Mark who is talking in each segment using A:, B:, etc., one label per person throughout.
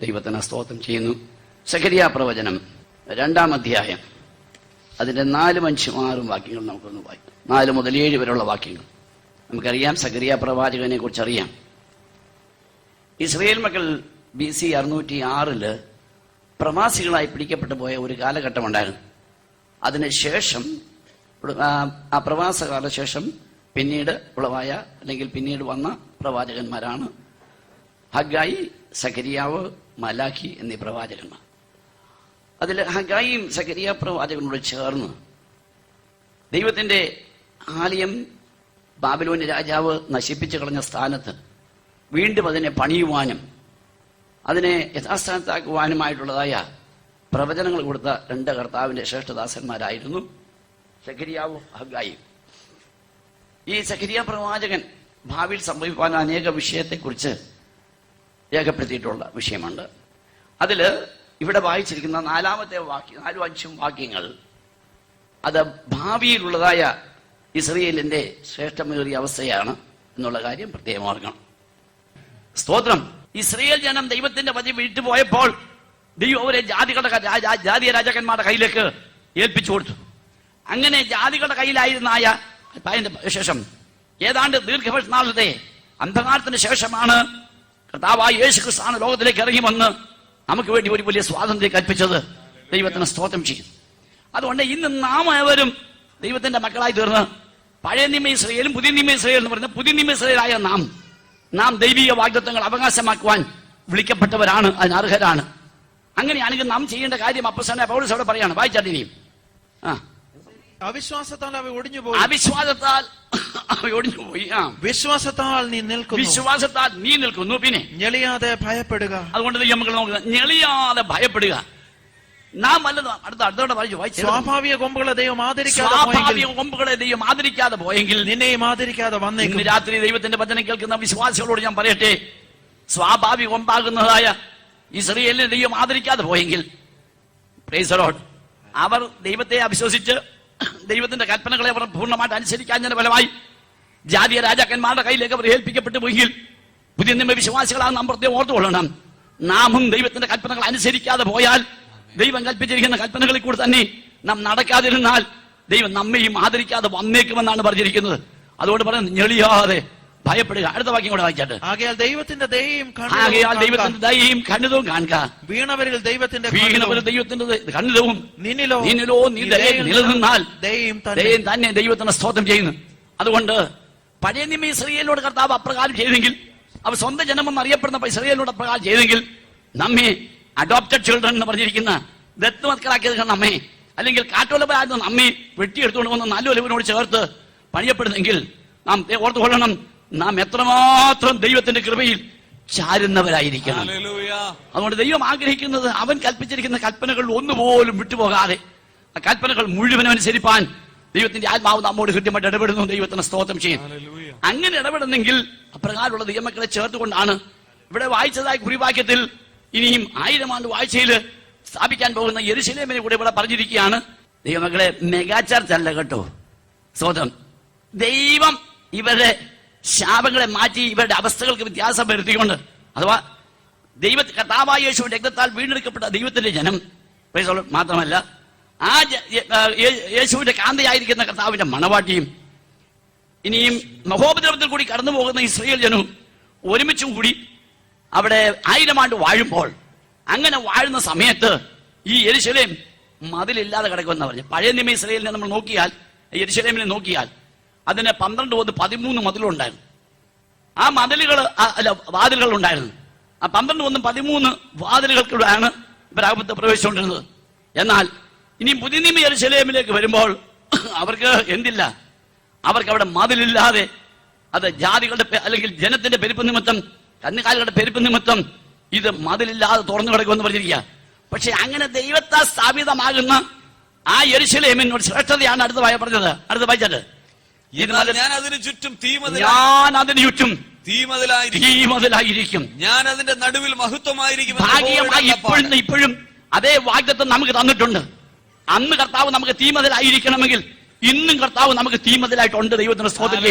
A: ദൈവത്തിന് സ്തോത്രം ചെയ്യുന്നു. സഖരിയ പ്രവചനം രണ്ടാം അധ്യായം. അതിന്റെ നാലും അഞ്ചും ആറും വാക്യങ്ങൾ നമുക്കൊന്ന് വായിക്കാം. നാല് മുതൽ ഏഴ് വരെയുള്ള വാക്യങ്ങൾ. നമുക്കറിയാം സഖരിയ പ്രവാചകനെ കുറിച്ച് അറിയാം ഇസ്രയേൽ മക്കൾ ബി സി അറുന്നൂറ്റി ആറിൽ പ്രവാസികളായി പിടിക്കപ്പെട്ടു പോയ ഒരു കാലഘട്ടം ഉണ്ടായിരുന്നു അതിനുശേഷം ആ- ആ പ്രവാസ കാലശേഷം പിന്നീട് ഉളവായ അല്ലെങ്കിൽ പിന്നീട് വന്ന പ്രവാചകന്മാരാണ് ഹഗായി സക്കരിയാവ് മലാഖി എന്നീ പ്രവാചകന്മാർ. അതിൽ ഹഗായിയും സക്കരിയ പ്രവാചകനോട് ചേർന്ന് ദൈവത്തിന്റെ ആലയം ബാബിലോന്യ രാജാവ് നശിപ്പിച്ചു കളഞ്ഞ സ്ഥാനത്ത് വീണ്ടും അതിനെ പണിയുവാനും അതിനെ യഥാസ്ഥാനത്താക്കുവാനുമായിട്ടുള്ളതായ പ്രവചനങ്ങൾ കൊടുത്ത രണ്ട് കർത്താവിന്റെ ശ്രേഷ്ഠദാസന്മാരായിരുന്നു സക്കരിയാവും ഹഗായും ഈ സക്കരിയ പ്രവാചകൻ ഭാവിയിൽ സംഭവിക്കാൻ അനേക വിഷയത്തെക്കുറിച്ച് രേഖപ്പെടുത്തിയിട്ടുള്ള വിഷയമുണ്ട്. അതിൽ ഇവിടെ വായിച്ചിരിക്കുന്ന നാലാമത്തെ വാക്യം നാലും അഞ്ചും വാക്യങ്ങൾ അത് ഭാവിയിലുള്ളതായ ഇസ്രയേലിന്റെ ശ്രേഷ്ഠമേറിയ അവസ്ഥയാണ് എന്നുള്ള കാര്യം പ്രത്യേകം ഓർക്കണം സ്തോത്രം. ഇസ്രയേൽ ജനം ദൈവത്തിന്റെ പതി വിട്ടുപോയപ്പോൾ ദൈവം അവരെ ജാതികളുടെ ജാതീയ രാജാക്കന്മാരുടെ കയ്യിലേക്ക് ഏൽപ്പിച്ചു കൊടുത്തു. അങ്ങനെ ജാതികളുടെ കയ്യിലായിരുന്നായ ആയ ശേഷം ഏതാണ്ട് ദീർഘവർഷ നാളത്തെ അന്ധകാരത്തിന് ശേഷമാണ് കർത്താവായ യേശു ക്രിസ്താണ് ലോകത്തിലേക്ക് ഇറങ്ങി വന്ന് നമുക്ക് വേണ്ടി ഒരു വലിയ സ്വാതന്ത്ര്യം കൽപ്പിച്ചത്. ദൈവത്തിന് സ്തോത്രം ചെയ്യും. അതുകൊണ്ട് ഇന്ന് നാം ഏവരും ദൈവത്തിന്റെ മക്കളായി തീർന്ന് പഴയ നിയമ ഇസ്രയേലും പുതിയ നിയമ ഇസ്രയേൽ എന്ന് പുതിയ നിയമ ഇസ്രയേലായ നാം നാം ദൈവിക വാഗ്ദത്വങ്ങൾ അവകാശമാക്കുവാൻ വിളിക്കപ്പെട്ടവരാണ് അതിന് അർഹരാണ്. അങ്ങനെയാണെങ്കിൽ നാം ചെയ്യേണ്ട കാര്യം അപ്പസന പൗരസ് അവിടെ പറയാണ്. വായിച്ചാട്ടിനിയും ആ.
B: അവിശ്വാസത്താൽ അവ ഒടിഞ്ഞുപോയി.
A: അവിശ്വാസത്താൽ ഒടിഞ്ഞു പോയി ആ.
B: വിശ്വാസത്താൽ നീ നിൽക്കുന്നു.
A: വിശ്വാസത്താൽ നീ നിൽക്കുന്നു. പിന്നെ
B: ഞെളിയാതെ ഭയപ്പെടുക.
A: അതുകൊണ്ട് നമുക്ക് നോക്കുന്നത് ഞെളിയാതെ ഭയപ്പെടുക. നാം വല്ലത് അടുത്ത അടുത്തോടെ വായിച്ചു വായിച്ചു
B: സ്വാഭാവിക കൊമ്പുകളെ ദൈവം ആദരിക്കാതെ
A: സ്വാഭാവിക കൊമ്പുകളെ ദൈവം ആദരിക്കാതെ പോയെങ്കിൽ
B: നിന്നെയും ആദരിക്കാതെ
A: ഇന്ന്
B: വന്നേക്കും
A: രാത്രി ദൈവത്തിന്റെ വചനം കേൾക്കുന്ന വിശ്വാസികളോട് ഞാൻ പറയട്ടെ സ്വാഭാവിക കൊമ്പാകുന്നതായ ഇസ്രയേലിനെ ദൈവം ആദരിക്കാതെ പോയെങ്കിൽ. അവർ ദൈവത്തെ അവിശ്വസിച്ച് ദൈവത്തിന്റെ കൽപ്പനകളെ അവർ പൂർണമായിട്ട് അനുസരിക്കാഞ്ഞതിന്റെ ഫലമായി ജാതീയ രാജാക്കന്മാരുടെ കയ്യിലേക്ക് അവർ ഏൽപ്പിക്കപ്പെട്ടു പോയെങ്കിൽ പുതിയ നിയമ വിശ്വാസികളാണ് നാം പ്രത്യേകം ഓർത്തുകൊള്ളണം. നാമും ദൈവത്തിന്റെ കൽപ്പനകൾ അനുസരിക്കാതെ പോയാൽ ദൈവം കൽപ്പിച്ചിരിക്കുന്ന കൽപ്പനകളിൽ കൂടെ തന്നെ നാം നടക്കാതിരുന്നാൽ ദൈവം നമ്മയും ആദരിക്കാതെ വന്നേക്കുമെന്നാണ് പറഞ്ഞിരിക്കുന്നത്. അതുകൊണ്ട് പറയുന്നത് ഞെളിയാതെ ഭയപ്പെടുക. അടുത്ത വാക്യം കൂടെ വായിച്ചാട്ട്
B: ആകയാൽ ദൈവത്തിന്റെ ദയയും
A: ആകയാൽ ദൈവത്തിന്റെ ദയയും കണ്ണിതവും കാണുക.
B: വീണവരിൽ ദൈവത്തിന്റെ വീണവരിൽ
A: ദൈവത്തിന്റെ കണ്ണിതവും
B: നിന്നിലോ
A: നിന്നിലോ നീ
B: ഈ ദയയിൽ
A: നിലനിന്നാൽ
B: ദയയും തന്നെ.
A: ദൈവം തന്നെ ദൈവത്തിന്റെ സ്തോത്രം ചെയ്യുന്നു. അതുകൊണ്ട് പഴയ നിമി ഇസ്രയേലിനോട് കർത്താവ് അപ്രകാരം ചെയ്തെങ്കിൽ അവ സ്വന്തം ജനമെന്ന് അറിയപ്പെടുന്ന ഇസ്രയേലിനോട് അപ്രകാരം ചെയ്തെങ്കിൽ നമ്മെ അഡോപ്റ്റഡ് ചിൽഡ്രൻ എന്ന് പറഞ്ഞിരിക്കുന്ന ദത്തുമക്കളാക്കിയത് അമ്മേ. അല്ലെങ്കിൽ കാട്ടോലവരായിരുന്ന അമ്മയെ വെട്ടിയെടുത്തുകൊണ്ട് വന്ന് നല്ലൊലവിനോട് ചേർത്ത് പണിയപ്പെടുന്നെങ്കിൽ നാം ഓർത്തു ഓർത്തുകൊള്ളണം നാം എത്രമാത്രം ദൈവത്തിന്റെ കൃപയിൽ ചാരുന്നവരായിരിക്കണം. അതുകൊണ്ട് ദൈവം ആഗ്രഹിക്കുന്നത് അവൻ കൽപ്പിച്ചിരിക്കുന്ന കൽപ്പനകൾ ഒന്നുപോലും വിട്ടുപോകാതെ ആ കൽപ്പനകൾ മുഴുവനുസരിപ്പാൻ അനുസരിപ്പാൻ ദൈവത്തിന്റെ ആത്മാവ് നമ്മോട് കൃത്യമായിട്ട് ഇടപെടുന്നു. ദൈവത്തിന് സ്തോത്രം ചെയ്യും. അങ്ങനെ ഇടപെടുന്നെങ്കിൽ അപ്രകാരമുള്ള ദൈവമക്കളെ ചേർത്തുകൊണ്ടാണ് ഇവിടെ വായിച്ചതായ കുറിവാക്യത്തിൽ ഇനിയും ആയിരം ആണ്ട് വാഴ്ചയിൽ സ്ഥാപിക്കാൻ പോകുന്ന യെരുശലേമിനെ കൂടെ ഇവിടെ പറഞ്ഞിരിക്കുകയാണ്. ദൈവമക്കളെ മെഗാ ചർച്ച് അല്ല കേട്ടോ. സ്വതം ദൈവം ഇവരുടെ ശാപങ്ങളെ മാറ്റി ഇവരുടെ അവസ്ഥകൾക്ക് വ്യത്യാസം വരുത്തിക്കൊണ്ട് അഥവാ ദൈവ കർത്താവായ യേശു രക്തത്താൽ വീണ്ടെടുക്കപ്പെട്ട ദൈവത്തിന്റെ ജനം മാത്രമല്ല ആ യേശുവിന്റെ കാന്തയായിരിക്കുന്ന കർത്താവിന്റെ മണവാട്ടിയും ഇനിയും മഹോപദ്രവത്തിൽ കൂടി കടന്നു പോകുന്ന ഇസ്രയേൽ ജനവും ഒരുമിച്ചും കൂടി അവിടെ ആയിരം ആണ്ട് വാഴുമ്പോൾ അങ്ങനെ വാഴുന്ന സമയത്ത് ഈ എരിശലേം മതിലില്ലാതെ കിടക്കുമെന്ന് പറഞ്ഞു പഴയ നിയമ ഇസ്രയേലിനെ നമ്മൾ നോക്കിയാൽ എരിശലേമിനെ നോക്കിയാൽ അതിന് പന്ത്രണ്ട് മുതൽ പതിമൂന്ന് മതിലുണ്ടായിരുന്നു. ആ മതിലുകൾ അല്ല വാതിലുകൾ ഉണ്ടായിരുന്നു ആ പന്ത്രണ്ട് ഒന്നും പതിമൂന്ന് വാതിലുകൾക്കൂടെയാണ് ഇവരകത്ത് പ്രവേശിച്ചുകൊണ്ടിരുന്നത്. എന്നാൽ ഇനി പുതിയ നിയമ യെരുശലേമിലേക്ക് വരുമ്പോൾ അവർക്ക് എന്തില്ല? അവർക്ക് അവിടെ മതിലില്ലാതെ അത് ജാതികളുടെ അല്ലെങ്കിൽ ജനത്തിന്റെ പെരുപ്പ് നിമിത്തം കന്നുകാലികളുടെ പെരുപ്പ് നിമിത്തം ഇത് മതിലില്ലാതെ തുറന്നു കിടക്കുമെന്ന് പറഞ്ഞിരിക്കുക. പക്ഷെ അങ്ങനെ ദൈവത്താ സ്ഥാപിതമാകുന്ന ആ എരിശിലേമിനോട് ശ്രേഷ്ഠതയാണ് അടുത്ത വായ പറഞ്ഞത്. അടുത്ത വായിച്ചത്
C: ഞാൻ അതിന് ചുറ്റും
A: ഞാൻ അതിന് ചുറ്റും
C: തീമതിലായിരിക്കും. ഞാൻ അതിന്റെ നടുവിൽ മഹത്വമായിരിക്കും
A: ഭാഗ്യമായി ഇപ്പോഴും ഇപ്പോഴും അതേ വാഗ്ദത്വം നമുക്ക് തന്നിട്ടുണ്ട്. അന്ന് കർത്താവ് നമുക്ക് തീമതിലായിരിക്കണമെങ്കിൽ ഇന്നും കർത്താവ് നമുക്ക് തീമതിലായിട്ടുണ്ട് ദൈവത്തിന്റെ സ്തോത്രം.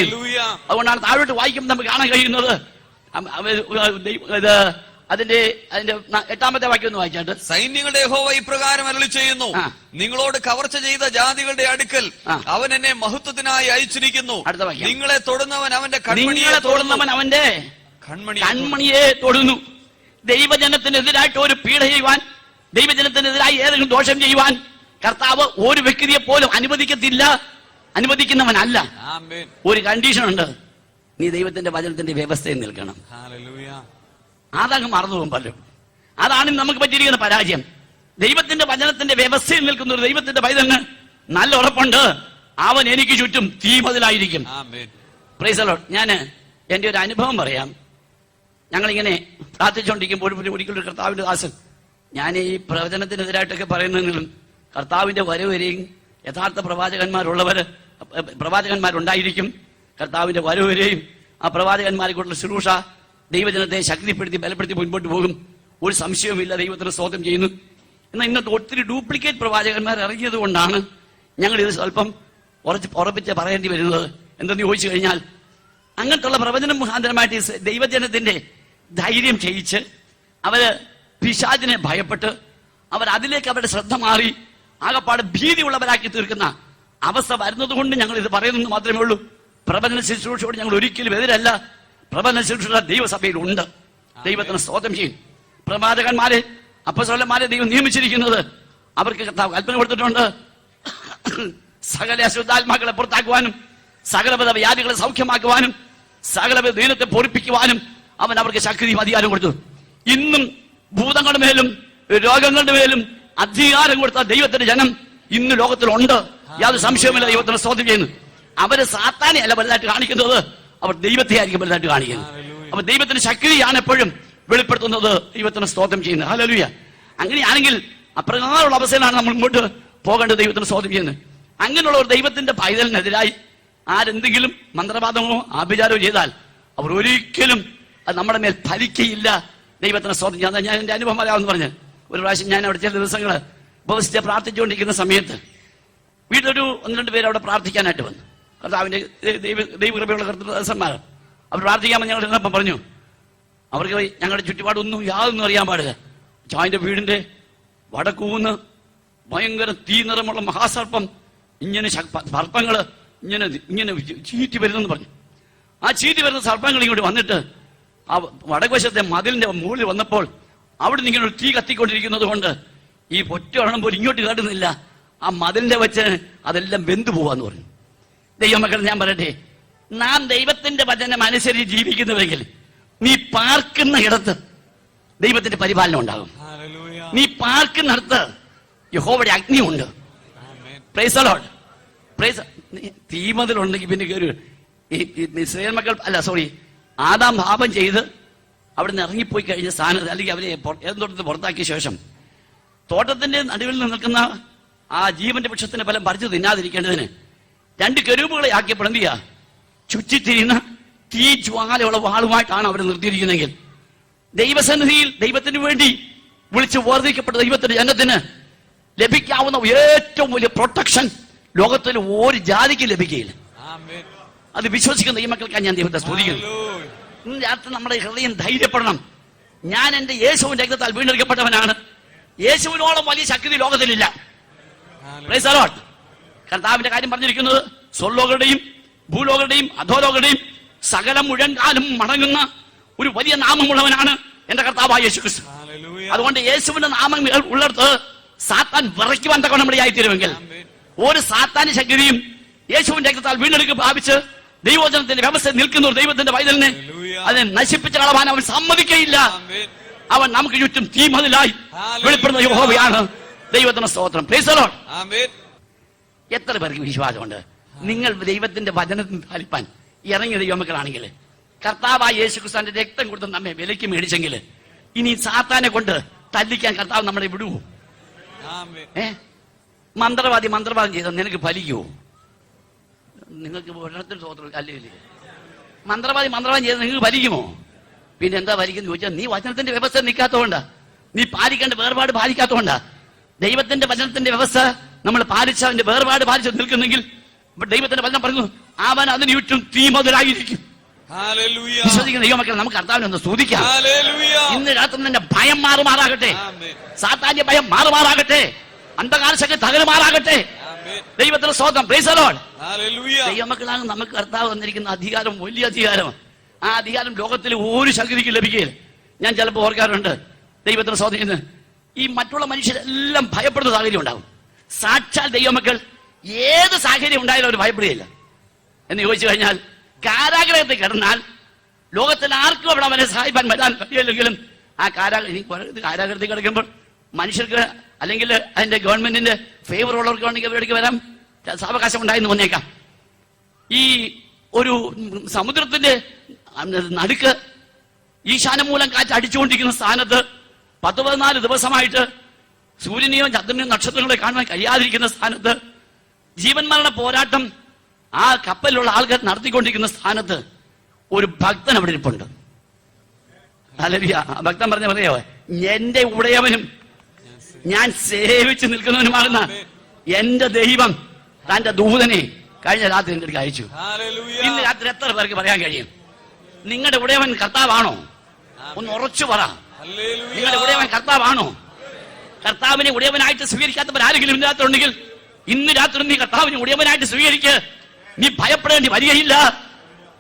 A: അതുകൊണ്ടാണ് താഴോട്ട് വായിക്കുമ്പോൾ നമുക്ക് കാണാൻ കഴിയുന്നത് ഇത് അതിന്റെ അതിന്റെ എട്ടാമത്തെ വാക്യം ഒന്ന് വായിച്ചാട്ട്.
C: സൈന്യങ്ങളുടെ ഹോവ ഇപ്രകാരം അരളി ചെയ്യുന്നു. നിങ്ങളോട് കവർച്ച ചെയ്ത ജാതികളുടെ അടുക്കൽ അവൻ എന്നെ മഹത്വത്തിനായി അയച്ചിരിക്കുന്നു.
A: അടുത്ത വാക്യം.
C: നിങ്ങളെ തൊടുന്നവൻ അവന്റെ കൺമണിയെ
A: തൊടുന്നവൻ അവന്റെ
C: കൺമണിയെ
A: കൺമണിയെ തൊടുന്നു. ദൈവജനത്തിനെതിരായിട്ട് ഒരു പീഡ ചെയ്യുവാൻ ദൈവജനത്തിനെതിരായി ഏതെങ്കിലും ദോഷം ചെയ്യുവാൻ കർത്താവ് ഒരു വ്യക്തിയെ പോലും അനുവദിക്കത്തില്ല. അനുവദിക്കുന്നവനല്ല. ഒരു കണ്ടീഷൻ ഉണ്ട് നീ ദൈവത്തിന്റെ വചനത്തിന്റെ വ്യവസ്ഥയിൽ നിൽക്കണം. അതങ്ങ് മറന്നു പോകുമ്പോലും പലരും. അതാണ് നമുക്ക് പറ്റിയിരിക്കുന്ന പരാജയം. ദൈവത്തിന്റെ വചനത്തിന്റെ വ്യവസ്ഥയിൽ നിൽക്കുന്ന ഒരു ദൈവത്തിന്റെ പൈതലിന് നല്ല ഉറപ്പുണ്ട്. അവൻ എനിക്ക് ചുറ്റും തീമതിലായിരിക്കും. ഞാൻ എന്റെ ഒരു അനുഭവം പറയാം. ഞങ്ങളിങ്ങനെ പ്രാർത്ഥിച്ചുകൊണ്ടിരിക്കുമ്പോൾ കുടിക്കുള്ള ഒരിക്കലും കർത്താവിന്റെ ദാസൻ ഞാൻ ഈ പ്രവചനത്തിനെതിരായിട്ടൊക്കെ പറയുന്നെങ്കിലും കർത്താവിന്റെ വരവരെയും യഥാർത്ഥ പ്രവാചകന്മാരുള്ളവര് പ്രവാചകന്മാരുണ്ടായിരിക്കും. കർത്താവിന്റെ വരവരെയും ആ പ്രവാചകന്മാരെ കൊണ്ടുള്ള ശുശ്രൂഷ ദൈവജനത്തെ ശക്തിപ്പെടുത്തി ബലപ്പെടുത്തി മുൻപോട്ട് പോകും. ഒരു സംശയവുമില്ല ദൈവത്തിന് സ്തോത്രം ചെയ്യുന്നു. എന്നാൽ ഇന്നത്തെ ഒത്തിരി ഡ്യൂപ്ലിക്കേറ്റ് പ്രവാചകന്മാർ ഇറങ്ങിയത് കൊണ്ടാണ് ഞങ്ങൾ ഇത് സ്വല്പം ഉറച്ച് ഉറപ്പിച്ച് പറയേണ്ടി വരുന്നത്. എന്തെന്ന് ചോദിച്ചു കഴിഞ്ഞാൽ അങ്ങനത്തുള്ള പ്രവചനം മുഖാന്തരമായിട്ട് ദൈവജനത്തിന്റെ ധൈര്യം ചെയ്യിച്ച് അവർ പിശാചിനെ ഭയപ്പെട്ട് അവർ അതിലേക്ക് അവരുടെ ശ്രദ്ധ മാറി ആകപ്പാട് ഭീതിയുള്ളവരാക്കി തീർക്കുന്ന അവസ്ഥ വരുന്നത് കൊണ്ട് ഞങ്ങൾ ഇത് പറയുന്നത് മാത്രമേ ഉള്ളൂ. പ്രബന്ധന ശുശ്രൂഷയോട് ഞങ്ങൾ ഒരിക്കലും എതിരല്ല. പ്രബന്ധ ശുശ്രൂഷ ദൈവസഭയിൽ ഉണ്ട് ദൈവത്തിന് സ്തോത്രം ചെയ്യും. പ്രവാചകന്മാരെ അപ്പസോലന്മാരെ ദൈവം നിയമിച്ചിരിക്കുന്നത് അവർക്ക് കൽപ്പന കൊടുത്തിട്ടുണ്ട്. സകല അശുദ്ധാത്മാക്കളെ പുറത്താക്കുവാനും സകലവിധ വ്യാധികളെ സൗഖ്യമാക്കുവാനും സകലവിധ ദീനത്തെ പൊറിപ്പിക്കുവാനും അവൻ അവർക്ക് ശക്തി അധികാരം കൊടുത്തു. ഇന്നും ഭൂതങ്ങളുടെ മേലും രോഗങ്ങളുടെ മേലും അധികാരം കൊടുത്ത ദൈവത്തിന്റെ ജനം ഇന്ന് ലോകത്തിലുണ്ട്. യാതൊരു സംശയവുമില്ല ദൈവത്തിന് സ്തോത്രം ചെയ്യുന്നു. അവർ സാത്താനെ അല്ല വലുതായിട്ട് കാണിക്കുന്നത്. അവർ ദൈവത്തെ ആയിരിക്കും വലുതായിട്ട് കാണിക്കുന്നത്. അപ്പൊ ദൈവത്തിന്റെ ശക്തിയാണ് എപ്പോഴും വെളിപ്പെടുത്തുന്നത്. ദൈവത്തിന് സ്തോത്രം ചെയ്യുന്നത്. ഹലലുയ അങ്ങനെയാണെങ്കിൽ അപ്രകാരമുള്ള അവസ്ഥയിലാണ് നമ്മൾ മുമ്പോട്ട് പോകേണ്ടത് ദൈവത്തിന് സ്തോത്രം ചെയ്യുന്നത്. അങ്ങനെയുള്ള ഒരു ദൈവത്തിന്റെ പൈതലിനെതിരായി ആരെന്തെങ്കിലും മന്ത്രവാദമോ ആഭിചാരമോ ചെയ്താൽ അവർ ഒരിക്കലും അത് നമ്മുടെ മേൽ ഫലിക്കയില്ല ദൈവത്തിന് ചെയ്യാൻ. ഞാൻ എന്റെ അനുഭവം പറയാമെന്ന് പറഞ്ഞ്. ഒരു പ്രാവശ്യം ഞാൻ അവിടെ ചില ദിവസങ്ങൾ ഉപവസിച്ച് പ്രാർത്ഥിച്ചുകൊണ്ടിരിക്കുന്ന സമയത്ത് വീട്ടിലൊരു ഒന്ന് രണ്ട് പേര് അവിടെ പ്രാർത്ഥിക്കാനായിട്ട് വന്നു. കർത്താവിന്റെ ദൈവ ദൈവകൃപയുള്ള കർത്തസന്മാർ അവർ പ്രാർത്ഥിക്കാമെന്ന് ഞങ്ങൾ ചെന്നപ്പം പറഞ്ഞു അവർക്ക് ഞങ്ങളുടെ ചുറ്റുപാടൊന്നും യാതൊന്നും അറിയാൻ പാടില്ല. ചായന്റെ വീടിന്റെ വടക്കൂന്ന് ഭയങ്കര തീ നിറമുള്ള മഹാസർപ്പം ഇങ്ങനെ സർപ്പങ്ങൾ ഇങ്ങനെ ഇങ്ങനെ ചീറ്റി വരുന്നെന്ന് പറഞ്ഞു. ആ ചീറ്റി വരുന്ന സർപ്പങ്ങൾ ഇങ്ങോട്ട് വന്നിട്ട് ആ വടക്കുവശത്തെ മതിലിന്റെ മുകളിൽ വന്നപ്പോൾ അവിടെ ഇങ്ങനെ ഒരു തീ കത്തിക്കൊണ്ടിരിക്കുന്നത് കൊണ്ട് ഈ പൊറ്റ ഒരെണ്ണം പോലും ഇങ്ങോട്ട് കേടുന്നില്ല. ആ മതിലിന്റെ വെച്ച് അതെല്ലാം വെന്തു പോവാന്ന് പറഞ്ഞു. ദൈവമക്കൾ ഞാൻ പറയട്ടെ. നാം ദൈവത്തിന്റെ വചനം അനുസരിച്ച് ജീവിക്കുന്നുവെങ്കിൽ നീ പാർക്കുന്ന ഇടത്ത് ദൈവത്തിന്റെ പരിപാലനം ഉണ്ടാകും. നീ പാർക്കുന്നിടത്ത് യഹോവയുടെ അഗ്നിയുണ്ട്.
C: ഉണ്ട്
A: പ്രൈസ് ലോഡ് പ്രൈസ് തീമതിലുണ്ടെങ്കിൽ പിന്നെ കയറി ഇസ്രയേൽ മക്കൾ അല്ല സോറി ആദാം പാപം ചെയ്ത് അവിടെ നിന്ന് ഇറങ്ങിപ്പോയി കഴിഞ്ഞ സ്ഥാനത്ത് അല്ലെങ്കിൽ അവരെ ഏതെന്തോട്ടത്ത് പുറത്താക്കിയ ശേഷം തോട്ടത്തിന്റെ നടുവിൽ നിൽക്കുന്ന ആ ജീവന്റെ വൃക്ഷത്തിന്റെ ഫലം പറിച്ചു തിന്നാതിരിക്കേണ്ടതിന് രണ്ട് കരൂപുകളെ ആക്കിയപ്പോൾ എന്ത് ചെയ്യാ ചുറ്റിത്തിരിയുന്ന തീ ജ്വാലയുള്ള വാളുമായിട്ടാണ് അവർ നിർത്തിയിരിക്കുന്നതെങ്കിൽ. ദൈവസന്നിധിയിൽ ദൈവത്തിന് വേണ്ടി വിളിച്ച് വേർതിരിക്കപ്പെട്ട ദൈവത്തിന്റെ ജനത്തിന് ലഭിക്കാവുന്ന ഏറ്റവും വലിയ പ്രൊട്ടക്ഷൻ ലോകത്തിൽ ഒരു ജാതിക്ക് ലഭിക്കുകയില്ല. അത് വിശ്വസിക്കുന്ന ഈ മക്കൾക്കാണ് ഞാൻ ദൈവത്തെ സ്തുതിക്കുന്നു. ഇന്ന് രാത്രി നമ്മുടെ ഹൃദയം ധൈര്യപ്പെടണം. ഞാൻ എന്റെ യേശുവിന്റെ രക്തത്താൽ വീണ്ടെടുക്കപ്പെട്ടവനാണ്. യേശുവിനോളം വലിയ ശക്തി ലോകത്തിലില്ല. കർത്താവിന്റെ കാര്യം പറഞ്ഞിരിക്കുന്നത് സ്വർലോകരുടെയും ഭൂലോകരുടെയും അധോലോകരുടെയും സകല മുഴങ്കാലും മടങ്ങുന്ന ഒരു വലിയ നാമമുള്ളവനാണ് എന്റെ കർത്താവായ യേശു ക്രിസ്തു. അതുകൊണ്ട് യേശുവിന്റെ നാമം ഉള്ളിടത്ത് സാത്താൻ വിറയ്ക്കുവാൻ തക്ക നമ്മുടെ ആയിത്തീരുമെങ്കിൽ
C: ആമേൻ.
A: ഒരു സാത്താന് ശക്തിയും യേശുവിന്റെ രക്തത്താൽ വീണ്ടെടുക്കു ഭാവിച്ച് ദൈവോചനത്തിന്റെ വ്യവസ്ഥ നിൽക്കുന്ന ഒരു ദൈവത്തിന്റെ വൈതലിനെ. അതിനെ നശിപ്പിച്ച് കളവാൻ അവൻ സമ്മതിക്കയില്ല അവൻ നമുക്ക് ചുറ്റും തീമതിലായി. വെളിപ്പെടുന്ന യഹോവയാണ് ദൈവത്തിന്റെ സ്തോത്രം പ്ലീസ്.
C: ആമേൻ.
A: എത്ര പേർക്ക് വിശ്വാസമുണ്ട്? നിങ്ങൾ ദൈവത്തിന്റെ വചനത്തിന് താലിപ്പാൻ ഇറങ്ങിയ ദൈവമക്കളാണെങ്കിൽ കർത്താവായ യേശു ക്രിസ്തുവിന്റെ രക്തം കൊടുത്ത് നമ്മെ വിലയ്ക്ക് മേടിച്ചെങ്കിൽ ഇനി സാത്താനെ കൊണ്ട് തല്ലിക്കാൻ കർത്താവ് നമ്മളെ വിടുവോ. ഏ? മന്ത്രവാദി മന്ത്രവാദം ചെയ്താൽ നിനക്ക് ഫലിക്കുവോ നിങ്ങൾക്ക് ഒരിടത്തിൽ സ്വതന്ത്രം അല്ലേ? മന്ത്രവാദി മന്ത്രവാദം ചെയ്ത് നിങ്ങൾക്ക് ഫലിക്കുമോ? പിന്നെ എന്താ ഭരിക്കുന്നു ചോദിച്ചാൽ നീ വചനത്തിന്റെ വ്യവസ്ഥ നിൽക്കാത്തതുകൊണ്ടാ. നീ പാലിക്കേണ്ട വേർപാട് പാലിക്കാത്തതുകൊണ്ടാ. ദൈവത്തിന്റെ വചനത്തിന്റെ വ്യവസ്ഥ നമ്മൾ പാലിച്ച അവന്റെ വേർപാട് പാലിച്ച് നിൽക്കുന്നെങ്കിൽ ദൈവത്തിന്റെ വചനം പറഞ്ഞു അവൻ അതിന് ചുറ്റും തീ മുതലായിരിക്കും
C: Hallelujah.
A: വിശ്വസിക്കുന്ന ദൈവമക്കൾ നമുക്ക് കർത്താവിനെ ഒന്ന് സ്തുതിക്കാം. ഇന്ന് രാത്രി നിന്റെ ഭയം മാറുമാറാകട്ടെ. സാത്താന്റെ ഭയം മാറുമാറാകട്ടെ. അന്ധകാര ശക്തി തകരുമാറാകട്ടെ
C: ദൈവത്തിന്റെ
A: ദൈവത്തിന് സ്വന്തം ദൈവമക്കളാണ് നമുക്ക് കർത്താവ് വന്നിരിക്കുന്ന അധികാരം വലിയ അധികാരം. ആ അധികാരം ലോകത്തിൽ ഒരു ശക്തിക്ക് ലഭിക്കുകയില്ല. ഞാൻ ചിലപ്പോൾ ഓർക്കാറുണ്ട് ദൈവത്തിന് സ്വാധീനം ഈ മറ്റുള്ള മനുഷ്യരെല്ലാം ഭയപ്പെടുന്ന സാഹചര്യം ഉണ്ടാകും. സാക്ഷാൽ ദൈവമക്കൾ ഏത് സാഹചര്യം ഉണ്ടായാലും അവർ ഭയപ്പെടുകയില്ല. എന്ന് ചോദിച്ചു കഴിഞ്ഞാൽ കാരാഗ്രഹത്തിൽ കിടന്നാൽ ലോകത്തിൽ ആർക്കും അവിടെ അവനെ സഹായിപ്പാൻ വരാൻ കഴിയില്ലെങ്കിലും ആ കാരാഗ്രഹം കാരാഗ്രഹത്തിൽ കിടക്കുമ്പോൾ മനുഷ്യർക്ക് അല്ലെങ്കിൽ അതിന്റെ ഗവൺമെന്റിന്റെ ഫേവർ ഉള്ളവർക്ക് വേണമെങ്കിൽ ഇവിടേക്ക് വരാം. സാവകാശം ഉണ്ടായെന്ന് വന്നേക്കാം ഈ ഒരു സമുദ്രത്തിന്റെ നടുക്ക് ഈശാനമൂലം കാറ്റ് അടിച്ചുകൊണ്ടിരിക്കുന്ന സ്ഥാനത്ത് പത്ത് പതിനാല് ദിവസമായിട്ട് സൂര്യനെയോ ചന്ദ്രനെയോ നക്ഷത്രങ്ങളെ കാണുവാൻ കഴിയാതിരിക്കുന്ന സ്ഥാനത്ത് ജീവൻ മരണ പോരാട്ടം ആ കപ്പലിലുള്ള ആൾക്കാർ നടത്തിക്കൊണ്ടിരിക്കുന്ന സ്ഥാനത്ത് ഒരു ഭക്തൻ അവിടെ ഇരിപ്പുണ്ട്. അലരിയ ഭക്തൻ പറഞ്ഞ പറയോ എന്റെ ഉടയവനും ഞാൻ സേവിച്ച് നിൽക്കുന്നവനുമാകുന്ന എന്റെ ദൈവം തന്റെ ദൂതനെ കഴിഞ്ഞ രാത്രി എന്റെ അടുക്ക് അയച്ചു. ഇന്ന് രാത്രി എത്ര പേർക്ക് പറയാൻ കഴിയും? നിങ്ങളുടെ ഉടയവൻ കർത്താവാണോ? ഒന്ന് ഉറച്ചു പറ. നിങ്ങളുടെ ഉടയവൻ കർത്താവാണോ? കർത്താവിനെ ഉടയവനായിട്ട് സ്വീകരിക്കാത്തവർ ആരെങ്കിലും ഇല്ലാത്തുണ്ടെങ്കിൽ ഇന്ന് രാത്രി നീ കർത്താവിനെ ഉടയവനായിട്ട് സ്വീകരിക്ക്. നീ ഭയപ്പെടേണ്ടി വരികയില്ല.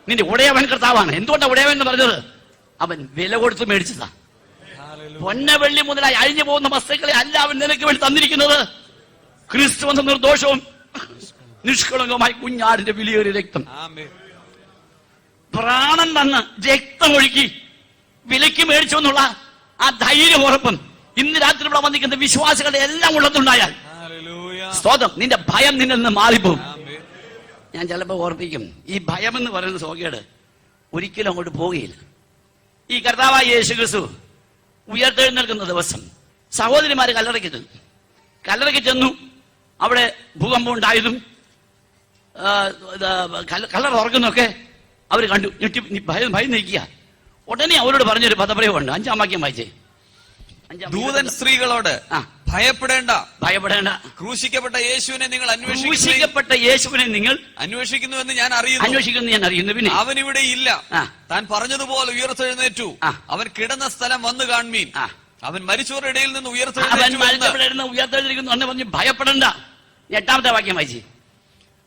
A: നിന്റെ ഉടയവൻ കർത്താവാണ്. എന്തുകൊണ്ടാണ് ഉടയവൻ എന്ന് പറഞ്ഞത്? അവൻ വില കൊടുത്ത് മേടിച്ചതാ. പൊന്ന വെള്ളി മുതലായി അഴിഞ്ഞു പോകുന്ന വസ്തുക്കളെ അല്ല അവൻ നിനക്ക് വേണ്ടി തന്നിരിക്കുന്നത്. ക്രിസ്തു എന്ന നിർദോഷവും നിഷ്കളങ്കമായി കുഞ്ഞാടിന്റെ വിലയേറിയ രക്തം. പ്രാണൻ തന്ന് രക്തമൊഴുക്കി വിലയ്ക്ക് മേടിച്ചു എന്നുള്ള ആ ധൈര്യം ഉറപ്പും ഇന്ന് രാത്രി ഇവിടെ വന്നിരിക്കുന്ന വിശ്വാസികളുടെ എല്ലാം ഉള്ളതുണ്ടായാൽ. സ്തോത്രം നിന്റെ ഭയം നിന്നിൽ നിന്ന് മാറിപ്പോകും. ഞാൻ ചിലപ്പോൾ ഓർപ്പിക്കും ഈ ഭയം എന്ന് പറയുന്ന സോകേട് ഒരിക്കലും അങ്ങോട്ട് പോവുകയില്ല. ഈ കർത്താവായ യേശു ക്രിസ്തു ഉയർത്തെഴുന്നേൽക്കുന്ന ദിവസം സഹോദരിമാര് കല്ലറയ്ക്ക് ചെന്നു. കല്ലറയ്ക്ക് ചെന്നു അവിടെ ഭൂകമ്പം ഉണ്ടായതും കല്ലറ തുറക്കുന്നൊക്കെ അവർ കണ്ടു. ഞെട്ടി ഭയം ഭയം നിൽക്കുക ഉടനെ അവരോട് പറഞ്ഞൊരു പദപ്രയോഗമുണ്ട്. അഞ്ചാം വാക്യം വായിച്ചേ.
C: ദൂതൻ സ്ത്രീകളോട് ഭയപ്പെടേണ്ട.
A: ഭയപ്പെടേണ്ട.
C: ക്രൂശിക്കപ്പെട്ട യേശുവിനെ നിങ്ങൾ അന്വേഷിക്കപ്പെട്ട
A: ക്രൂശിക്കപ്പെട്ട യേശുവിനെ നിങ്ങൾ
C: അന്വേഷിക്കുന്നു എന്ന് ഞാൻ അറിയുന്നു.
A: അന്വേഷിക്കുന്നു ഞാൻ അറിയുന്നു. പിന്നെ?
C: അവൻ ഇവിടെ ഇല്ല. താൻ പറഞ്ഞതുപോലെ ഉയർത്തെഴുന്നേറ്റു. അവൻ കിടന്ന സ്ഥലം വന്നു
A: കാൺമീൻ.
C: അവൻ മരിച്ചവരുടെ ഇടയിൽ നിന്ന് ഉയർത്തെഴുന്നേറ്റു
A: മരിച്ചപ്പെടിരുന്ന എന്ന് പറഞ്ഞ് ഭയപ്പെടണ്ട. എട്ടാമത്തെ വാക്യം വായിച്ചു.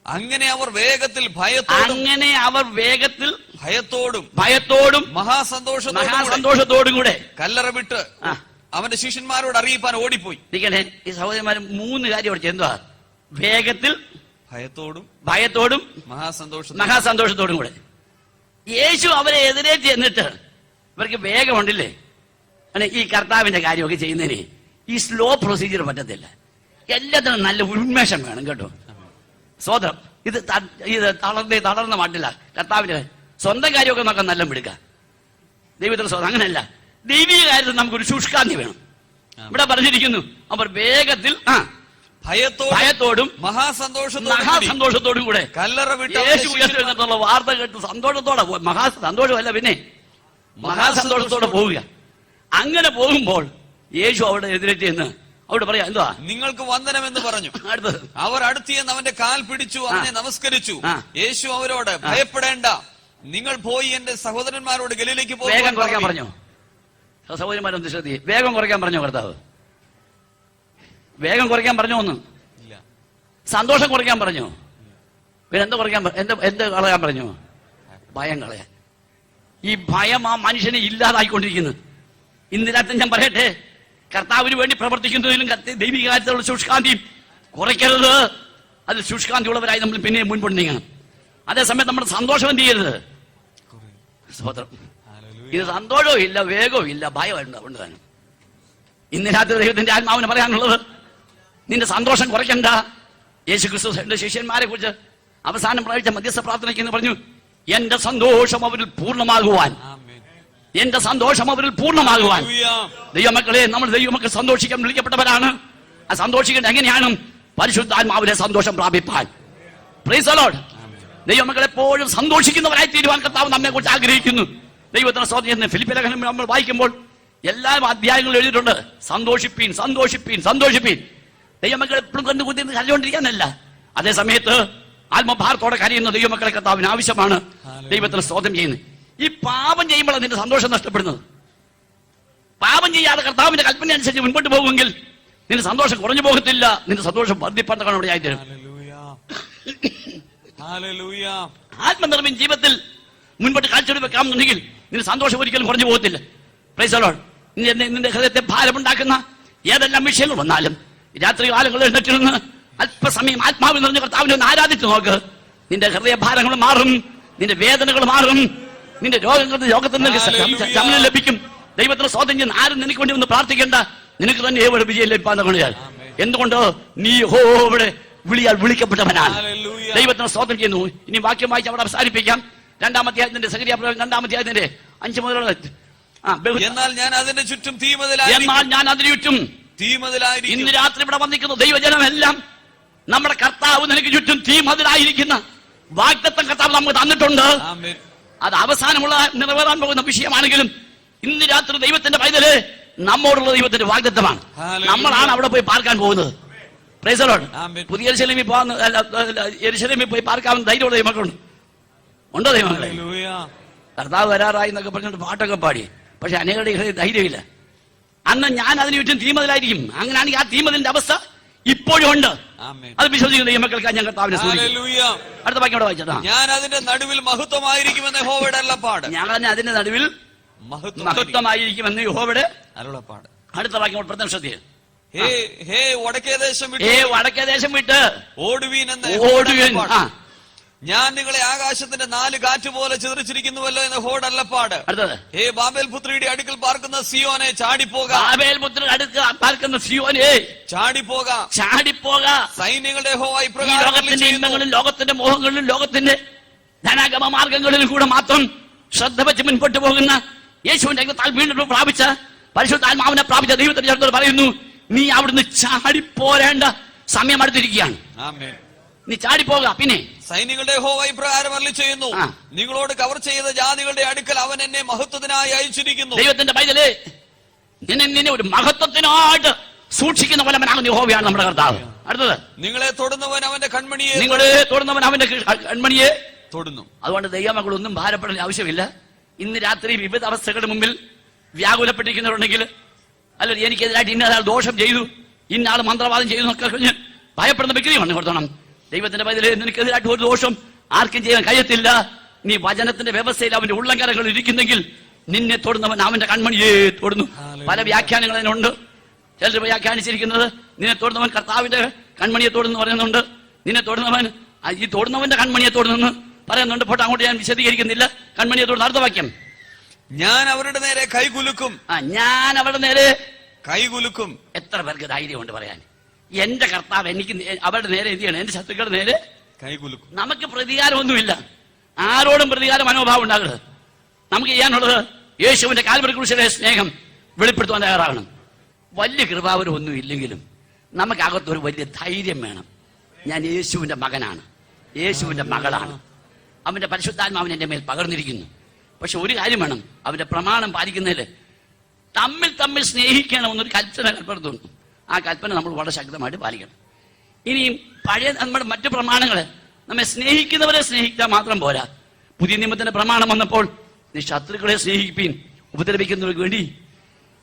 C: അങ്ങനെ അവർ വേഗത്തിൽ ഭയത്തോടും
A: അങ്ങനെ അവർ വേഗത്തിൽ
C: ഭയത്തോടും
A: ഭയത്തോടും
C: മഹാസന്തോഷത്തോടും
A: മഹാസന്തോഷത്തോടും കൂടെ.
C: കല്ലറ വിട്ട്. അവന്റെ ശിഷ്യന്മാരോട് അറിയിപ്പാൻ ഓടിപ്പോയി.
A: ഈ സഹോദരന്മാർ മൂന്ന് കാര്യം അവിടെ എന്തുവാ? വേഗത്തിൽ
C: ഭയത്തോടും
A: ഭയത്തോടും
C: മഹാസന്തോഷത്തോടും.
A: മഹാസന്തോഷത്തോടും കൂടെ. യേശു അവരെ എതിരേറ്റ് എന്നിട്ട് ഇവർക്ക് വേഗമുണ്ടല്ലേ? അല്ലെ ഈ കർത്താവിന്റെ കാര്യമൊക്കെ ചെയ്യുന്നതിന് ഈ സ്ലോ പ്രൊസീജിയർ പറ്റത്തില്ല. എല്ലാത്തിനും നല്ല ഉന്മേഷം വേണം കേട്ടോ. സ്വതം ഇത് ഇത് തളർന്നേ തളർന്ന മാട്ടില്ല കർത്താവിന്റെ സ്വന്തം കാര്യമൊക്കെ നോക്കാൻ നല്ല മിടുക്കാം. ദൈവത്തിന് സ്വന്തം അങ്ങനെയല്ല ദൈവീക കാര്യത്തിൽ നമുക്കൊരു ശുഷ്കാന്തി വേണം. ഇവിടെ പറഞ്ഞിരിക്കുന്നു അവർ വേഗത്തിൽ ആ
C: ഭയത്തോടും
A: ഭയത്തോടും
C: മഹാസന്തോഷത്തോടും കൂടെ കല്ലറ വിട്ട്
A: യേശു വാർത്ത കേട്ട് സന്തോഷത്തോടെ മഹാ സന്തോഷമല്ല പിന്നെ മഹാസന്തോഷത്തോടെ പോവുക. അങ്ങനെ പോകുമ്പോൾ യേശു അവിടെ എതിരേറ്റ് എന്ന് അവിടെ പറയാ എന്തുവാ?
C: നിങ്ങൾക്ക് വന്ദനം എന്ന് പറഞ്ഞു.
A: അടുത്തത്.
C: അവർ അടുത്തിയെന്ന് അവന്റെ കാൽ പിടിച്ചു അവനെ നമസ്കരിച്ചു. യേശു അവരോട് ഭയപ്പെടേണ്ട. നിങ്ങൾ പോയി എന്റെ സഹോദരന്മാരോട് ഗലിലേക്ക്
A: പറഞ്ഞു
C: പോകുവാൻ
A: പറഞ്ഞോ. സഹോദരന്മാരൊന്ന് ശ്രദ്ധിക്കുക വേഗം കുറയ്ക്കാൻ പറഞ്ഞോ കർത്താവ്? വേഗം കുറയ്ക്കാൻ പറഞ്ഞോ ഒന്ന്? സന്തോഷം കുറയ്ക്കാൻ പറഞ്ഞോ? പിന്നെ എന്താ കുറയ്ക്കാൻ എന്താ എന്ത് കളയാൻ പറഞ്ഞോ? ഭയം കളയാൻ. ഈ ഭയം ആ മനുഷ്യനെ ഇല്ലാതായിക്കൊണ്ടിരിക്കുന്നു. ഇന്ന് രാത്രി ഞാൻ പറയട്ടെ കർത്താവിന് വേണ്ടി പ്രവർത്തിക്കുന്നതിലും ദൈവിക കാര്യത്തിലുള്ള ശുഷ്കാന്തിയും കുറയ്ക്കരുത്. അതിൽ ശുഷ്കാന്തിയുള്ളവരായി നമ്മൾ പിന്നെ നീങ്ങണം. അതേസമയം നമ്മുടെ സന്തോഷം എന്ത് ചെയ്യരുത്? സ്തോത്രം. ഇത് സന്തോഷവും ഇല്ല വേഗവും ഇല്ല ഭയം ഉണ്ട് താനും ഇന്ന് രാത്രി ദൈവത്തിന്റെ ആത്മാവിന് പറയാനുള്ളത് നിന്റെ സന്തോഷം കുറയ്ക്കണ്ട. യേശു ക്രിസ്തു എന്റെ ശിഷ്യന്മാരെ കുറിച്ച് അവസാനം പ്രാപിച്ച മധ്യസ്ഥ പ്രാർത്ഥനയ്ക്ക് എന്ന് പറഞ്ഞു എന്റെ സന്തോഷം അവരിൽ
C: പൂർണമാകുവാൻ.
A: എന്റെ സന്തോഷം അവരിൽ
C: പൂർണമാകുവാൻ.
A: ദൈവമക്കളെ നമ്മൾ ദൈവമക്കൾ സന്തോഷിക്കാൻ വിളിക്കപ്പെട്ടവരാണ്. ആ സന്തോഷിക്കേണ്ട എങ്ങനെയാണ്? പരിശുദ്ധാത്മാവിനെ സന്തോഷം പ്രാപിപ്പാൻ. ദൈവമക്കൾ എപ്പോഴും സന്തോഷിക്കുന്നവരായി തീരുവാൻ കർത്താവ് നമ്മെ കുറിച്ച് ആഗ്രഹിക്കുന്നു. ദൈവത്തിന് സ്വാധീനം ഫിലിപ്പിലെ നമ്മൾ വായിക്കുമ്പോൾ എല്ലാ അധ്യായങ്ങളും എഴുതിയിട്ടുണ്ട്. സന്തോഷിപ്പീൻ സന്തോഷിപ്പീൻ സന്തോഷിപ്പീൻ. ദൈവമക്കൾ എപ്പോഴും കണ്ടു കുത്തി കല്ലുകൊണ്ടിരിക്കാനല്ല അതേ സമയത്ത് ആത്മഭാരത്തോടെ കരയുന്ന ദൈവമക്കളെ കർത്താവിന് ആവശ്യമാണ് ദൈവത്തിന് സ്വാതന്ത്ര്യം ചെയ്യുന്നത്. ഈ പാപം ചെയ്യുമ്പോൾ നിന്റെ സന്തോഷം നഷ്ടപ്പെടുന്നത്. പാപം ചെയ്യാതെ കർത്താവിന്റെ കൽപ്പന അനുസരിച്ച് മുൻപോട്ട് പോകുമെങ്കിൽ നിന്റെ സന്തോഷം കുറഞ്ഞു പോകത്തില്ല. നിന്റെ സന്തോഷം വർദ്ധിപ്പണ്ടവിടെ ആയിത്തരും. ആത്മനിർമ്മിൻ ജീവിതത്തിൽ മുൻപോട്ട് കാഴ്ചവെക്കാമെന്നുണ്ടെങ്കിൽ വെക്കാമെന്നുണ്ടെങ്കിൽ നിന്റെ സന്തോഷം ഒരിക്കലും കുറഞ്ഞു പോകത്തില്ല. പ്രൈസലോൾ നിന്റെ ഹൃദയത്തെ ഭാരമുണ്ടാക്കുന്ന ഏതെല്ലാം വിഷയങ്ങൾ വന്നാലും രാത്രി കാലങ്ങളിൽ എഴുന്നേറ്റിരുന്ന് അല്പസമയം ആത്മാവിൽ നിറഞ്ഞ കർത്താവിനെ ഒന്ന് ആരാധിച്ചു നോക്ക്. നിന്റെ ഹൃദയഭാരങ്ങൾ മാറും നിന്റെ വേദനകൾ മാറും നിന്റെ രോഗങ്ങളുടെ രോഗത്തിൽ നിന്ന്. ശമനം ലഭിക്കും. ദൈവത്തിന് സ്വാതന്ത്ര്യം ആരും നിനക്ക് വേണ്ടി ഒന്ന് പ്രാർത്ഥിക്കേണ്ട. നിനക്ക് തന്നെ ഏവടെ വിജയം ലഭിക്കാന്ന് കൊണ്ടാൽ എന്തുകൊണ്ട്? നീ ഹോവിടെ വിളിയാൽ വിളിക്കപ്പെട്ടവനാണ്. ദൈവത്തിന് സ്വാതന്ത്ര്യം ചെയ്യുന്നു ഇനി വാക്യം വായിച്ച് അവിടെ അവസാനിപ്പിക്കാം. രണ്ടാമത്തെ അധ്യായത്തിന്റെ സഹരിയ രണ്ടാമത്തെ അധ്യായത്തിന്റെ അഞ്ചു മുതലുള്ള
C: എന്നാൽ ഞാൻ അതിന്റെ ചുറ്റും
A: എന്നാൽ ഞാൻ അതിന് ചുറ്റും
C: തീമതിലായിരിക്കും
A: ഇന്ന് രാത്രി ഇവിടെ വന്നിരിക്കുന്നു ദൈവജനമെല്ലാം നമ്മുടെ കർത്താവ് നിനക്ക് ചുറ്റും തീ മതിലായിരിക്കുന്ന വാഗ്ദത്തം കർത്താവ് നമുക്ക് തന്നിട്ടുണ്ട്. അത് അവസാനമുള്ള നിറവേറാൻ പോകുന്ന വിഷയമാണെങ്കിലും ഇന്ന് രാത്രി ദൈവത്തിന്റെ പൈതൽ നമ്മോടുള്ള ദൈവത്തിന്റെ വാഗ്ദത്തമാണ്. നമ്മളാണ് അവിടെ പോയി പാർക്കാൻ പോകുന്നത്.
C: Amen.
A: പുതിയ എരിശലേമിൽ പോകാൻ എരിശലേമിൽ പോയി പാർക്കാവുന്ന ധൈര്യമുള്ള ദൈവമക്കളുണ്ട് ഉണ്ടോ ദൈവങ്ങളെ. കർത്താവ് വരാറായി എന്നൊക്കെ പറഞ്ഞിട്ട് പാട്ടൊക്കെ പാടി. പക്ഷെ അനേകരുടെ ഹൃദയം ധൈര്യമില്ല. അന്ന് ഞാൻ അതിന് ചുറ്റും തീമതിലായിരിക്കും. അങ്ങനെയാണെങ്കിൽ ആ തീമതിന്റെ അവസ്ഥ ഇപ്പോഴും ഉണ്ട്. അത് വിശ്വസിക്കുന്ന മക്കൾക്ക് ഞാൻ കർത്താവിനെ. അടുത്ത ബാക്കി അവിടെ വായിച്ചതാ
C: ഞാൻ അതിന്റെ നടുവിൽ മഹത്വമായിരിക്കുമെന്ന് യഹോവയുടെ അരുളപ്പാട്.
A: ഞാൻ അതിന്റെ നടുവിൽ
C: മഹത്വം.
A: മഹത്വമായിരിക്കുമെന്ന് യഹോവയുടെ
C: അരുളപ്പാട്.
A: അടുത്ത വാക്യം പ്രത്യക്ഷത്തിൽ
C: ഹേ ഹേ വടക്കേ ദേശം വിട്ടു ഓടുവീൻ എന്ന്
A: ഓടുവീൻ.
C: ഞാൻ നിങ്ങളെ ആകാശത്തിന്റെ നാല് കാറ്റ് പോലെ ചിതറിച്ചിരിക്കുന്നുവല്ലോ എന്ന് ഹോഡ്
A: അല്ലപ്പാട്.
C: ഹേ ബാബേൽ പുത്രിയുടെ അടുക്കൽ പാർക്കുന്ന സിയോനെ ചാടിപ്പോക.
A: ബാബേൽ പുത്രൻ അടുക്കൽ പാർക്കുന്ന സിയോനെ.
C: ചാടിപ്പോക.
A: ചാടിപ്പോക.
C: സൈന്യങ്ങളുടെ ഹോവായി
A: ഈ
C: ഇപ്രകാരം
A: ലോകത്തിന്റെ മോഹങ്ങളിലും ലോകത്തിന്റെ ധനാഗമ മാർഗങ്ങളിൽ കൂടെ മാത്രം ശ്രദ്ധ വെച്ച് മുൻപോട്ട് പോകുന്ന യേശുവിന്റെ വീണ്ടും പ്രാപിച്ച പരിശുദ്ധാത്മാവിനെ പ്രാപിച്ച ദൈവത്തിന്റെ ചേർത്തോട് പറയുന്നു നീ അവിടുന്ന് ചാടിപ്പോരേണ്ട സമയം അടുത്തിരിക്കുകയാണ്. നീ ചാടിപ്പോക പിന്നെ.
C: സൈനികളുടെ യഹോവ ഇപ്രകാരം അരുളി ചെയ്യുന്നു. നിങ്ങളോട് കവർ ചെയ്ത ജാതികളുടെ അടുക്കൽ അവൻ എന്നെ മഹത്വത്തിനായി അയച്ചിരിക്കുന്നു.
A: ദൈവത്തിന്റെ പൈതലേ നിന്നെ നിന്നെ ഒരു മഹത്വത്തിനായിട്ട് സൂക്ഷിക്കുന്ന പോലവനാകുന്ന യഹോവയാണ് നമ്മുടെ കർത്താവ്. അടുത്തത്.
C: നിങ്ങളെ തൊടുന്നവൻ അവന്റെ കൺമണിയെ.
A: നിങ്ങളെ തൊടുന്നവൻ അവന്റെ കൺമണിയെ.
C: തൊടുന്നു.
A: അതുകൊണ്ട് ദൈവമക്കളൊന്നും ഭാരപ്പെടേണ്ട ആവശ്യമില്ല. ഇന്ന് രാത്രി വിവിധ അവസ്ഥകളുടെ മുമ്പിൽ വ്യാകുലപ്പെട്ടിരിക്കുന്നവരുണ്ടെങ്കിൽ അല്ല എനിക്കെതിരായിട്ട് ഇന്ന ആൾ ദോഷം ചെയ്തു ഇന്ന ആൾ മന്ത്രവാദം ചെയ്തു എന്നൊക്കെ കഴിഞ്ഞ് ഭയപ്പെടുന്ന വ്യക്തിയാണ് കൊടുത്തോണം ദൈവത്തിന്റെ പതിൽ നിനക്കെതിരായിട്ട് ഒരു ദോഷം ആർക്കും ചെയ്യാൻ കഴിയത്തില്ല. നീ വചനത്തിന്റെ വ്യവസ്ഥയിൽ അവന്റെ ഉള്ളങ്കരങ്ങൾ ഇരിക്കുന്നെങ്കിൽ നിന്നെ തൊടുന്നവൻ അവന്റെ കൺമണിയെ തൊടുന്നു. പല വ്യാഖ്യാനങ്ങൾ അതിനുണ്ട്. ചിലർ വ്യാഖ്യാനിച്ചിരിക്കുന്നത് നിന്നെ തൊടുന്നവൻ കർത്താവിന്റെ കൺമണിയെ തൊടുന്നു പറയുന്നുണ്ട്. നിന്നെ തൊടുന്നവൻ ഈ തൊടുന്നവന്റെ കൺമണിയെ തൊടുന്നു പറയുന്നുണ്ട്. പോട്ടെ അങ്ങോട്ട് ഞാൻ വിശദീകരിക്കുന്നില്ല. കൺമണിയെ തൊടുന്ന അർത്ഥവാക്യം
C: ഞാൻ അവരുടെ നേരെ കൈകുലുക്കും.
A: ആ ഞാൻ അവരുടെ നേരെ
C: കൈകുലുക്കും.
A: എത്ര പേർക്ക് ധൈര്യമുണ്ട് പറയാൻ? എന്റെ കർത്താവ് എനിക്ക് അവരുടെ നേരെ എന്ത് ചെയ്യണം എന്റെ ശത്രുക്കളുടെ നേരെ
C: കൈകുലുക്കും.
A: നമുക്ക് പ്രതികാരമൊന്നുമില്ല. ആരോടും പ്രതികാര മനോഭാവം ഉണ്ടാകരുത്. നമുക്ക് ചെയ്യാനുള്ളത് യേശുവിന്റെ കാൽവരി കുറിച്ചുള്ള സ്നേഹം വെളിപ്പെടുത്തുവാൻ തയ്യാറാകണം. വലിയ കൃപാവരം ഒന്നും ഇല്ലെങ്കിലും നമുക്കകത്തൊരു വലിയ ധൈര്യം വേണം. ഞാൻ യേശുവിന്റെ മകനാണ്. യേശുവിന്റെ മകളാണ്. അവന്റെ പരിശുദ്ധാത്മാവൻ എന്റെ മേൽ പകർന്നിരിക്കുന്നു. പക്ഷെ ഒരു കാര്യം വേണം. അവന്റെ പ്രമാണം പാലിക്കുന്നതിൽ തമ്മിൽ തമ്മിൽ സ്നേഹിക്കണം എന്നൊരു കൽപ്പന കൽപ്പനത്തുണ്ട്. ആ കൽപ്പന നമ്മൾ വളരെ ശക്തമായിട്ട് പാലിക്കണം. ഇനിയും പഴയ നമ്മുടെ മറ്റു പ്രമാണങ്ങൾ നമ്മെ സ്നേഹിക്കുന്നവരെ സ്നേഹിക്കുക മാത്രം പോരാ. പുതിയ നിയമത്തിന്റെ പ്രമാണം വന്നപ്പോൾ നീ ശത്രുക്കളെ സ്നേഹിപ്പീൻ ഉപദ്രവിക്കുന്നവർക്ക് വേണ്ടി.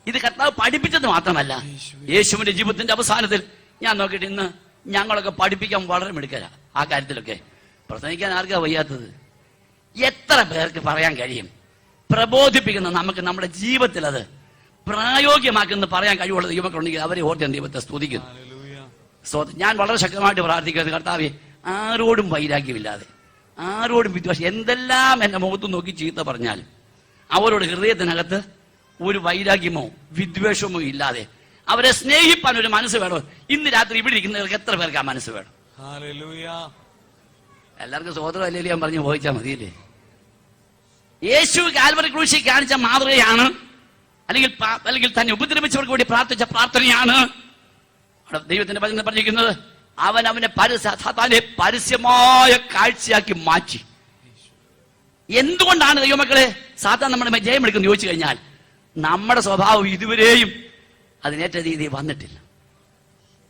A: ഇത് കർത്താവ് പഠിപ്പിച്ചത് മാത്രമല്ല. യേശുവിന്റെ ജീവിതത്തിന്റെ അവസാനത്തിൽ ഞാൻ നോക്കിയിട്ട് ഇന്ന് ഞങ്ങളൊക്കെ പഠിപ്പിക്കാൻ വളരെ മിടുക്കല ആ കാര്യത്തിലൊക്കെ പ്രസംഗിക്കാൻ ആർക്കാ വയ്യാത്തത്? എത്ര പേർക്ക് പറയാൻ കഴിയും? പ്രബോധിപ്പിക്കുന്ന നമുക്ക് നമ്മുടെ ജീവിതത്തിൽ അത് പ്രായോഗികമാക്കുന്ന പറയാൻ കഴിവുള്ള ദൈവമക്കളുണ്ടെങ്കിൽ അവരെ ഓർത്ത് ഞാൻ ദൈവത്തെ സ്തുതിക്കുന്നു. ഞാൻ വളരെ ശക്തമായിട്ട് പ്രാർത്ഥിക്കുന്നത് കർത്താവെ ആരോടും വൈരാഗ്യമില്ലാതെ ആരോടും വിദ്വേഷം എന്തെല്ലാം എന്റെ മുഖത്ത് നോക്കി ചീത്ത പറഞ്ഞാൽ അവരോട് ഹൃദയത്തിനകത്ത് ഒരു വൈരാഗ്യമോ വിദ്വേഷമോ ഇല്ലാതെ അവരെ സ്നേഹിപ്പാൻ ഒരു മനസ്സ് വേണോ? ഇന്ന് രാത്രി ഇവിടെ ഇരിക്കുന്നവർക്ക് എത്ര പേർക്ക് ആ മനസ്സ് വേണം? എല്ലാവർക്കും സോദരം അല്ലെങ്കിൽ ഞാൻ പറഞ്ഞു പോയിച്ചാൽ മതിയില്ലേ? യേശു കാൽവറി ക്രൂശി കാണിച്ച മാതൃകയാണ് അല്ലെങ്കിൽ അല്ലെങ്കിൽ തന്നെ ഉപദ്രവിച്ചവർക്ക് വേണ്ടി പ്രാർത്ഥിച്ച പ്രാർത്ഥനയാണ്. ദൈവത്തിന്റെ വചനം പറഞ്ഞിരിക്കുന്നത് അവൻ അവനെ സാത്താനെ പരസ്യമായ കാഴ്ചയാക്കി മാറ്റി. എന്തുകൊണ്ടാണ് ദൈവമക്കളെ സാത്താൻ നമ്മുടെ ജയമെടുക്കുന്നു ചോദിച്ചു കഴിഞ്ഞാൽ നമ്മുടെ സ്വഭാവം ഇതുവരെയും അതിനേറ്റ രീതിയിൽ വന്നിട്ടില്ല.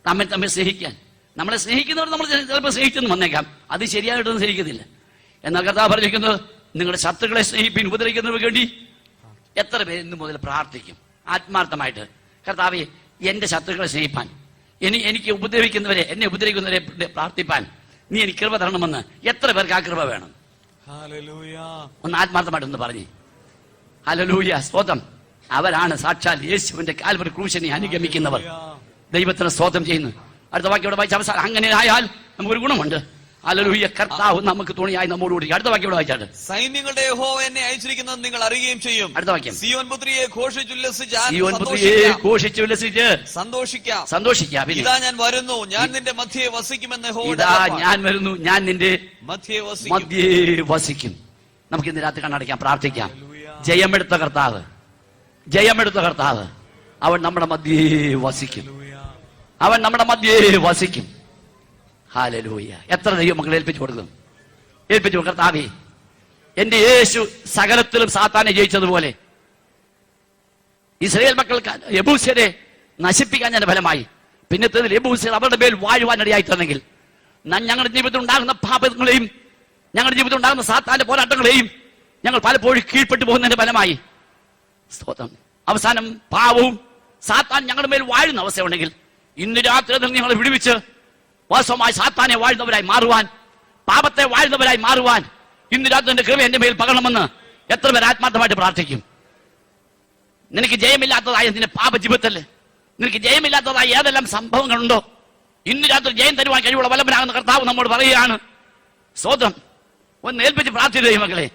A: നമ്മെ തമ്മിൽ സ്നേഹിക്കാൻ. നമ്മളെ സ്നേഹിക്കുന്നവർ നമ്മൾ ചിലപ്പോൾ സ്നേഹിച്ചെന്ന് വന്നേക്കാം. അത് ശരിയായിട്ടൊന്നും സ്നേഹിക്കുന്നില്ല. എന്നാൽ കഥാ പറഞ്ഞിരിക്കുന്നത് നിങ്ങളുടെ ശത്രുക്കളെ സ്നേഹിപ്പിൻ ഉപദ്രവിക്കുന്നവർക്ക് വേണ്ടി എത്ര പേര് ഇന്ന് മുതൽ പ്രാർത്ഥിക്കും? ആത്മാർത്ഥമായിട്ട്. കർത്താവ് എന്റെ ശത്രുക്കളെ സ്നേഹിപ്പാൻ. ഇനി എനിക്ക് ഉപദ്രവിക്കുന്നവരെ എന്നെ ഉപദ്രവിക്കുന്നവരെ പ്രാർത്ഥിപ്പാൻ. നീ എനിക്ക് കൃപ തരണമെന്ന് എത്ര പേർക്ക് ആ കൃപ വേണം? ഒന്ന് ആത്മാർത്ഥമായിട്ടൊന്ന് പറഞ്ഞു. ഹലലൂയ സ്തോത്രം. അവരാണ് സാക്ഷാൽ യേശുവിന്റെ കാൽവരി ക്രൂശനെ അനുഗമിക്കുന്നവർ. ദൈവത്തിന് സ്തോത്രം ചെയ്യുന്നു. അടുത്ത വാക്യോടെ വായിച്ച അവസാനം. അങ്ങനെ ആയാൽ നമുക്കൊരു ഗുണമുണ്ട്. ഹലലൂയ കർത്താവ് നമുക്ക് തുണിയായി നമ്മോടുകൂടി അടുത്ത വാക്യം ഇവിടെ വായിച്ചാണ്
C: സൈന്യങ്ങളുടെ യഹോവ എന്നെ അയച്ചിരിക്കുന്നത് നിങ്ങൾ അറിയുകയും ചെയ്യും.
A: അടുത്ത വാക്യം.
C: സിയോൻ പുത്രിയെ ഘോഷിച്ചുല്ലസിച്ച്
A: ജീവൻ പുത്രിയെ
C: സന്തോഷിക്കാം.
A: ഘോഷിച്ച് ഉല്ലസിച്ച്
C: സന്തോഷിക്കാം.
A: സന്തോഷിക്കാം.
C: ഇതാ ഞാൻ വരുന്നു. ഞാൻ നിന്റെ മധ്യേ വസിക്കുമെന്ന്
A: ഇതാ ഞാൻ വരുന്നു. ഞാൻ നിന്റെ
C: മധ്യേ വസിക്കും.
A: മധ്യേ വസിക്കും. നമുക്ക് ഇന്ന് രാത്രി കണ്ണടയ്ക്കാം പ്രാർത്ഥിക്കാം. ജയമെടുത്ത കർത്താവ്. ജയമെടുത്ത കർത്താവ്. അവൻ നമ്മുടെ മധ്യേ വസിക്കും. അവൻ നമ്മുടെ മധ്യേ വസിക്കും. ഹാലലൂയ. എത്ര ദൈവം മക്കളെ ഏൽപ്പിച്ചു കൊടുക്കും ഏൽപ്പിച്ചു. കർത്താവേ എന്റെ യേശു സകലത്തിലും സാത്താനെ ജയിച്ചതുപോലെ ഇസ്രയേൽ മക്കൾക്ക് യബൂസ്യരെ നശിപ്പിക്കാൻ ഞാൻ ഫലമായി. പിന്നത്തേതിൽ യബൂസ്യർ അവരുടെ മേൽ വാഴുവാൻ ഇടയായി തന്നെങ്കിൽ ഞങ്ങളുടെ ജീവിതത്തിൽ ഉണ്ടാകുന്ന പാപങ്ങളെയും ഞങ്ങളുടെ ജീവിതത്തിൽ ഉണ്ടാകുന്ന സാത്താന്റെ പോരാട്ടങ്ങളെയും ഞങ്ങൾ പലപ്പോഴും കീഴ്പ്പെട്ടു പോകുന്നതിന്റെ ഫലമായി. സ്തോത്രം. അവസാനം പാവവും സാത്താൻ ഞങ്ങളുടെ മേൽ വാഴുന്ന അവസ്ഥയുണ്ടെങ്കിൽ ഇന്ന് രാത്രി ഞങ്ങളെ വിടുവിച്ച് വാസ്തവമായി സാത്താനെ വാഴുന്നവരായി മാറുവാൻ പാപത്തെ വാഴുന്നവരായി മാറുവാൻ ഇന്ന് രാത്രി എന്റെ കൃപ എന്റെ മേൽ പകരണമെന്ന് എത്ര പേർ ആത്മാർത്ഥമായിട്ട് പ്രാർത്ഥിക്കും? നിനക്ക് ജയമില്ലാത്തതായ നിന്റെ പാപ ജീവിതത്തിൽ നിനക്ക് ജയമില്ലാത്തതായ ഏതെല്ലാം സംഭവങ്ങളുണ്ടോ? ഇന്ന് രാത്രി ജയം തരുവാൻ കഴിവുള്ള വല്ലഭനാകുന്ന കർത്താവ് നമ്മോട് പറയുകയാണ്. സ്വതം ഒന്ന് ഏൽപ്പിച്ച് പ്രാർത്ഥിക്കുകയും മക്കളെ